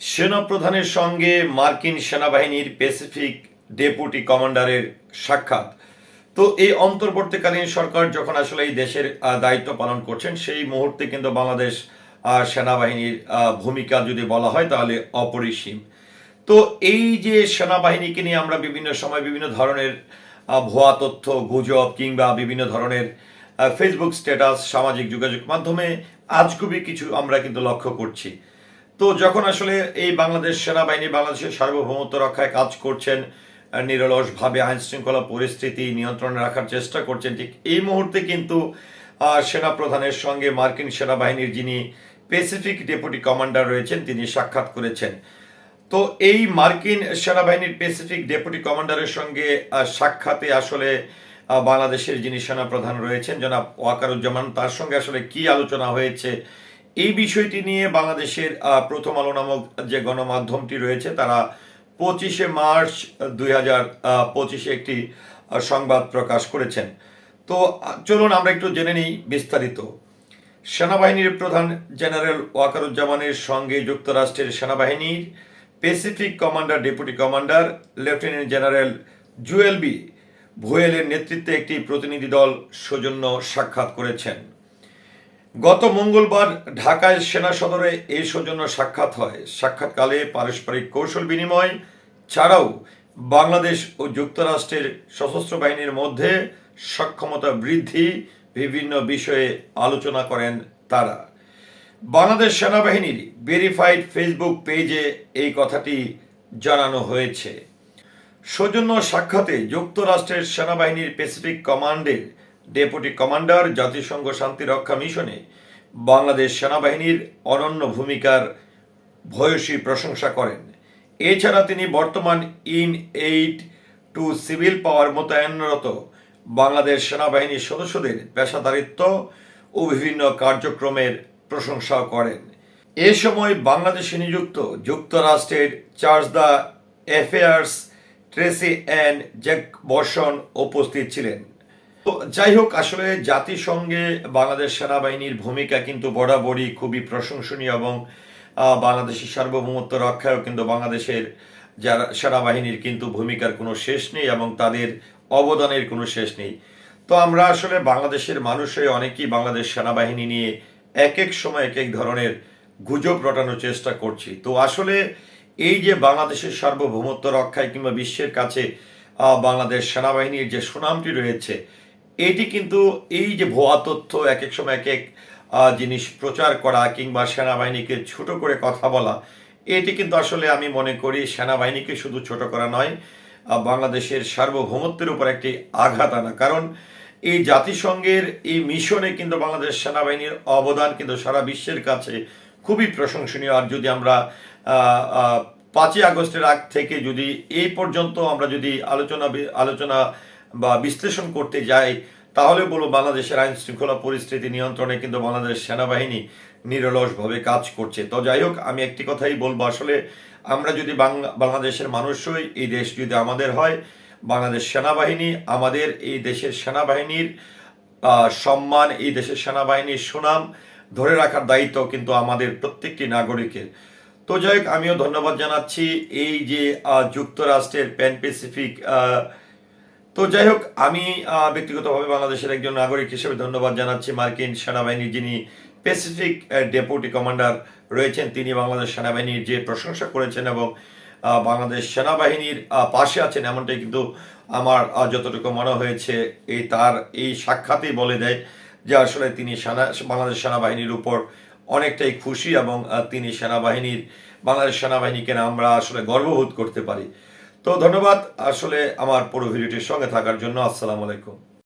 সেনাপ্রধানের সঙ্গে মার্কিন সেনাবাহিনীর প্যাসিফিক ডেপুটি কমান্ডারের সাক্ষাৎ। তো এই অন্তর্বর্তীকালীন সরকার যখন আসলে এই দেশের দায়িত্ব পালন করছেন, সেই মুহূর্তে কিন্তু বাংলাদেশ সেনাবাহিনীর ভূমিকা যদি বলা হয় তাহলে অপরিসীম। তো এই যে সেনাবাহিনীকে নিয়ে আমরা বিভিন্ন সময় বিভিন্ন ধরনের ভুয়া তথ্য, গুজব কিংবা বিভিন্ন ধরনের ফেসবুক স্ট্যাটাস সামাজিক যোগাযোগ মাধ্যমে আজগুবি কিছু আমরা কিন্তু লক্ষ্য করছি। তো যখন আসলে এই বাংলাদেশ সেনাবাহিনী বাংলাদেশের সার্বভৌমত্ব রক্ষায় কাজ করছেন নিরলসভাবে আইন শৃঙ্খলা পরিস্থিতি নিয়ন্ত্রণে রাখার চেষ্টা করছেন ঠিক এই মুহূর্তে কিন্তু আহ, সেনাপ্রধানের সঙ্গে মার্কিন সেনাবাহিনীর যিনি প্যাসিফিক ডেপুটি কমান্ডার রয়েছেন তিনি সাক্ষাৎ করেছেন। তো এই মার্কিন সেনাবাহিনীর প্যাসিফিক ডেপুটি কমান্ডারের সঙ্গে সাক্ষাতে আসলে বাংলাদেশের যিনি সেনাপ্রধান রয়েছেন জনাব ওয়াকারুজ্জামান তার সঙ্গে আসলে কি আলোচনা হয়েছে এই বিষয়টি নিয়ে বাংলাদেশের প্রথম আলো নামক যে গণমাধ্যমটি রয়েছে, তারা পঁচিশে মার্চ দুই হাজার পঁচিশে একটি সংবাদ প্রকাশ করেছেন। তো চলুন আমরা একটু জেনে নিই বিস্তারিত। সেনাবাহিনীর প্রধান জেনারেল ওয়াকারুজ্জামানের সঙ্গে যুক্তরাষ্ট্রের সেনাবাহিনীর Pacific commander, deputy commander, lieutenant general Joel B ভুয়েলের নেতৃত্বে একটি প্রতিনিধি দল সৌজন্য সাক্ষাৎ করেছেন। গত মঙ্গলবার ঢাকায় সেনা সদরে এই সৌজন্য সাক্ষাৎ হয়। সাক্ষাৎকালে পারস্পরিক কৌশল বিনিময় ছাড়াও বাংলাদেশ ও যুক্তরাষ্ট্রের সশস্ত্র বাহিনীর মধ্যে সক্ষমতা বৃদ্ধি বিভিন্ন বিষয়ে আলোচনা করেন তারা। বাংলাদেশ সেনাবাহিনীর ভেরিফাইড ফেসবুক পেজে এই কথাটি জানানো হয়েছে। সৌজন্য সাক্ষাতে যুক্তরাষ্ট্রের সেনাবাহিনীর প্যাসিফিক কমান্ডের ডেপুটি কমান্ডার, জাতিসংঘ শান্তিরক্ষা মিশনে বাংলাদেশ সেনাবাহিনীর অনন্য ভূমিকার ভূয়সী প্রশংসা করেন। এছাড়া তিনি বর্তমান in aid to civil power মোতায়েনরত Bangladesh সেনাবাহিনীর সদস্যদের পেশাদারিত্ব ও বিভিন্ন কার্যক্রমের প্রশংসাও করেন। এ সময় বাংলাদেশে নিযুক্ত যুক্তরাষ্ট্রের charge d'affaires Tracey Ann Jacobson উপস্থিত ছিলেন। তো যাই হোক, আসলে জাতিসংঘে বাংলাদেশ সেনাবাহিনীর ভূমিকা কিন্তু বরাবরই খুবই প্রশংসনীয় এবং বাংলাদেশের সার্বভৌমত্ব রক্ষায়ও কিন্তু বাংলাদেশের যারা সেনাবাহিনীর কিন্তু ভূমিকার কোনো শেষ নেই এবং তাদের অবদানের কোনো শেষ নেই। তো আমরা আসলে বাংলাদেশের মানুষই অনেকেই বাংলাদেশ সেনাবাহিনী নিয়ে এক এক সময় এক এক ধরনের গুজব রটানোর চেষ্টা করছি। তো আসলে এই যে বাংলাদেশের সার্বভৌমত্ব রক্ষায় কিংবা বিশ্বের কাছে বাংলাদেশ সেনাবাহিনীর যে সুনামটি রয়েছে এটি কিন্তু এই যে ভুয়া তথ্য এক এক সময় এক এক জিনিস প্রচার করা কিংবা সেনাবাহিনীকে ছোট করে কথা বলা, এটি কিন্তু আসলে আমি মনে করি সেনাবাহিনীকে শুধু ছোট করা নয় বাংলাদেশের সার্বভৌমত্বের উপর একটি আঘাত আনা। কারণ এই জাতিসংঘের এই মিশনে কিন্তু বাংলাদেশ সেনাবাহিনীর অবদান কিন্তু সারা বিশ্বের কাছে খুবই প্রশংসনীয়। আর যদি আমরা পাঁচই আগস্টের আগ থেকে যদি এই পর্যন্ত আমরা যদি আলোচনা আলোচনা বা বিশ্লেষণ করতে যাই, তাহলে বলব বাংলাদেশের আইন শৃঙ্খলা পরিস্থিতি নিয়ন্ত্রণে কিন্তু বাংলাদেশ সেনাবাহিনী নিরলসভাবে কাজ করছে। তো যাই হোক, আমি একটি কথাই বলব, আসলে আমরা যদি বাংলা বাংলাদেশের মানুষই এই দেশ যদি আমাদের হয়, বাংলাদেশ সেনাবাহিনী, আমাদের এই দেশের সেনাবাহিনীর সম্মান, এই দেশের সেনাবাহিনীর সুনাম ধরে রাখার দায়িত্ব কিন্তু আমাদের প্রত্যেকটি নাগরিকের। তো যাই হোক, আমিও ধন্যবাদ জানাচ্ছি। এই যে যুক্তরাষ্ট্রের প্যান প্যাসিফিক তো যাই হোক, আমি ব্যক্তিগতভাবে বাংলাদেশের একজন নাগরিক হিসেবে ধন্যবাদ জানাচ্ছি। মার্কিন সেনাবাহিনীর যিনি প্যাসিফিক ডেপুটি কমান্ডার রয়েছেন, তিনি বাংলাদেশ সেনাবাহিনীর যে প্রশংসা করেছেন এবং বাংলাদেশ সেনাবাহিনীর পাশে আছেন, এমনটাই কিন্তু আমার যতটুকু মনে হয়েছে এই তার এই সাক্ষাতেই বলে দেয় যে আসলে তিনি সেনা, বাংলাদেশ সেনাবাহিনীর উপর অনেকটাই খুশি এবং তিনি সেনাবাহিনীর, বাংলাদেশ সেনাবাহিনীকে আমরা আসলে গর্ববোধ করতে পারি। তো ধন্যবাদ। আসলে আমার পুরো ভিডিওটির সঙ্গে থাকার জন্য আসসালামু আলাইকুম।